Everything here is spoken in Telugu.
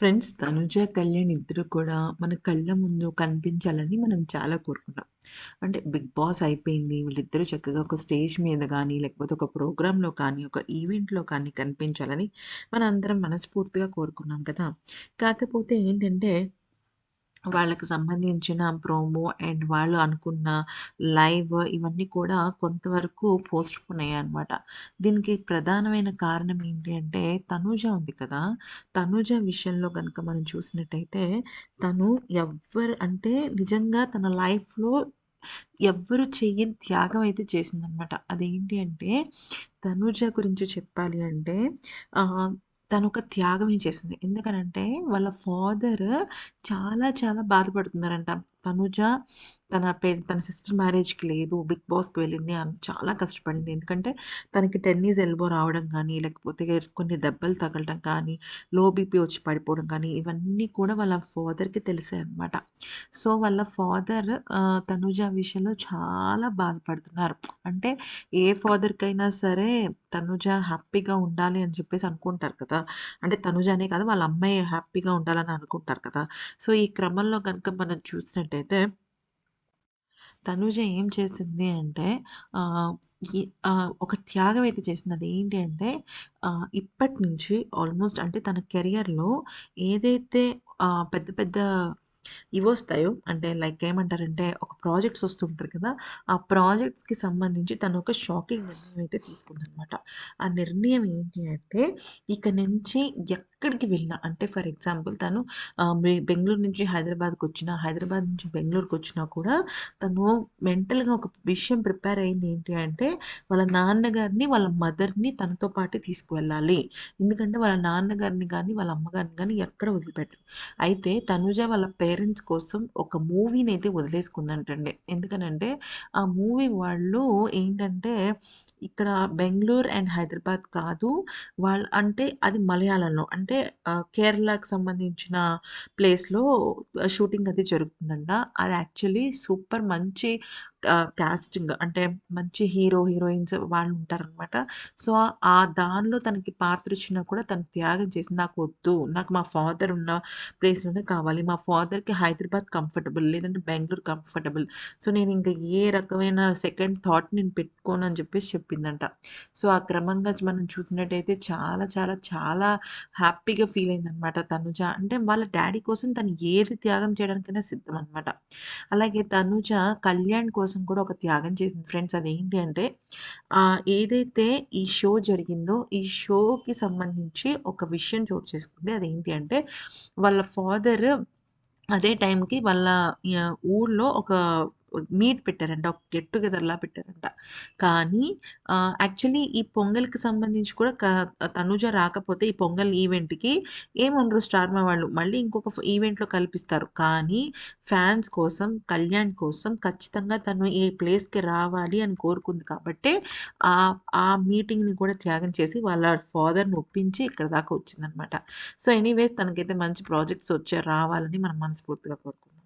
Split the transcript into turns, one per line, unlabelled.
ఫ్రెండ్స్ తనుజ, కళ్యాణ్ ఇద్దరు కూడా మన కళ్ళ ముందు కనిపించాలని మనం చాలా కోరుకున్నాం అంటే 'బిగ్ బాస్' అయిపోయింది. వీళ్ళిద్దరూ చక్కగా ఒక స్టేజ్ మీద కానీ లేకపోతే ఒక ప్రోగ్రాంలో కానీ, ఒక ఈవెంట్‌లో కానీ కనిపించాలని మనందరం మనస్ఫూర్తిగా కోరుకున్నాం కదా! కాకపోతే ఏంటంటే వాళ్ళకి సంబంధించిన ప్రోమో అండ్ వాళ్ళు అనుకున్న లైవ్ ఇవన్నీ కూడా కొంతవరకు పోస్ట్ ఫోన్ అయ్యాయి అనమాట దీనికి ప్రధానమైన కారణం ఏంటి అంటే తనూజ ఉంది కదా! తనూజ విషయంలో కనుక మనం చూసినట్టయితే తను ఎవ్వరు అంటే నిజంగా తన లైఫ్‌లో ఎవ్వరు చెయ్యని త్యాగం అయితే చేసిందనమాట. అదేంటి అంటే తనూజ గురించి చెప్పాలి అంటే ఆహ్, తనొక త్యాగమే చేసింది. ఎందుకనంటే వాళ్ళ ఫాదర్ చాలా చాలా బాధపడుతున్నారంట. తనుజ తన పే తన సిస్టర్ మ్యారేజ్‌కి లేదు. బిగ్ బాస్‌కి వెళ్ళింది. అని చాలా కష్టపడింది. ఎందుకంటే తనకి టెన్నిస్ ఎల్బో రావడం కానీ లేకపోతే కొన్ని దెబ్బలు తగలడం కానీ, లో బీపీ వచ్చి పడిపోవడం కానీ, ఇవన్నీ కూడా వాళ్ళ ఫాదర్‌కి తెలిసాయన్నమాట. సో, వాళ్ళ ఫాదర్ తనుజ విషయంలో చాలా బాధపడుతున్నారు. అంటే ఏ ఫాదర్‌కైనా సరే తనుజ హ్యాపీగా ఉండాలి అని చెప్పేసి అనుకుంటారు కదా! అంటే తనుజ అనే కాదు వాళ్ళ అమ్మాయి హ్యాపీగా ఉండాలని అనుకుంటారు కదా! సో, ఈ క్రమంలో కనుక మనం చూసినట్టు చూసుకున్నట్టయితే తనుజ ఏం చేసింది అంటే ఒక త్యాగం అయితే చేసింది. ఏంటి అంటే ఇప్పటి నుంచి ఆల్మోస్ట్ అంటే తన కెరియర్‌లో ఏదైతే పెద్ద పెద్ద పెద్ద ఇవొస్తాయో అంటే లైక్ ఏమంటారంటే ఒక ప్రాజెక్ట్స్ వస్తుంటారు కదా! ఆ ప్రాజెక్ట్స్‌కి సంబంధించి తను ఒక షాకింగ్ నిర్ణయం అయితే తీసుకుందనమాట. ఆ నిర్ణయం ఏంటి అంటే ఇక నుంచి ఎక్కడికి వెళ్ళినా అంటే ఫర్ ఎగ్జాంపుల్ తను బెంగళూరు నుంచి హైదరాబాద్కి వచ్చినా హైదరాబాద్ నుంచి బెంగుళూరుకొచ్చినా కూడా తను మెంటల్‌గా ఒక విషయం ప్రిపేర్ అయింది ఏంటి అంటే వాళ్ళ నాన్నగారిని, వాళ్ళ మదర్‌ని తనతో పాటు తీసుకువెళ్ళాలి. ఎందుకంటే వాళ్ళ నాన్నగారిని కానీ వాళ్ళ అమ్మగారిని కానీ ఎక్కడ వదిలిపెట్టరు. అయితే తనుజ వాళ్ళ పేరెంట్స్ కోసం ఒక మూవీని అయితే వదిలేసుకుందంటండి. ఎందుకనంటే ఆ మూవీ వాళ్ళు ఏంటంటే ఇక్కడ బెంగళూరు అండ్ హైదరాబాద్ కాదు. వాళ్ళు అంటే అది మలయాళంలో అంటే కేరళకు సంబంధించిన ప్లేస్‌లో షూటింగ్ అది జరుగుతుందంట. అది యాక్చువల్లీ సూపర్ మంచి క్యాస్టింగ్ అంటే మంచి హీరో, హీరోయిన్స్ వాళ్ళు ఉంటారనమాట. సో, ఆ దానిలో తనకి పాత్ర ఇచ్చినా కూడా తను త్యాగం చేసి నాకు వద్దు నాకు మా ఫాదర్ ఉన్న ప్లేస్‌లోనే కావాలి. మా ఫాదర్‌కి హైదరాబాద్ కంఫర్టబుల్ లేదంటే బెంగళూరు కంఫర్టబుల్. సో, నేను ఇంకా ఏ రకమైన సెకండ్ థాట్ నేను పెట్టుకోను అని చెప్పేసి చెప్పిందంట. సో, ఆ క్రమంగా మనం చూసినట్టయితే చాలా చాలా చాలా హ్యాపీగా ఫీల్ అయిందనమాట తనుజ అంటే వాళ్ళ డాడీ కోసం తను ఏది త్యాగం చేయడానికైనా సిద్ధం అనమాట. అలాగే తనుజ కళ్యాణ్ కోసం కూడా ఒక త్యాగం చేసింది ఫ్రెండ్స్. అదేంటి అంటే ఏదైతే ఈ షో జరిగిందో ఈ షోకి సంబంధించి ఒక విషయం చోటు చేసుకుంది. అదేంటి అంటే వాళ్ళ ఫాదర్ అదే టైంకి వాళ్ళ ఊర్లో ఒక మీట్ పెట్టారంట. ఒక గెట్ టుగెదర్‌లా పెట్టారంట. కానీ యాక్చువల్లీ ఈ పొంగల్‌కి సంబంధించి కూడా తనుజ రాకపోతే ఈ పొంగల్ ఈవెంట్‌కి ఏమనరు స్టార్ మా వాళ్ళు. మళ్ళీ ఇంకొక ఈవెంట్‌లో కల్పిస్తారు. కానీ ఫ్యాన్స్ కోసం, కళ్యాణ్ కోసం ఖచ్చితంగా తను ఈ ప్లేస్‌కి రావాలి అని కోరుకుంది కాబట్టే ఆ ఆ మీటింగ్‌ని కూడా త్యాగం చేసి వాళ్ళ ఫాదర్‌ని ఒప్పించి ఇక్కడి దాకా వచ్చిందనమాట. సో, ఎనీవేస్ తనకైతే మంచి ప్రాజెక్ట్స్ వచ్చే రావాలని మనం మనస్ఫూర్తిగా కోరుకుందాం.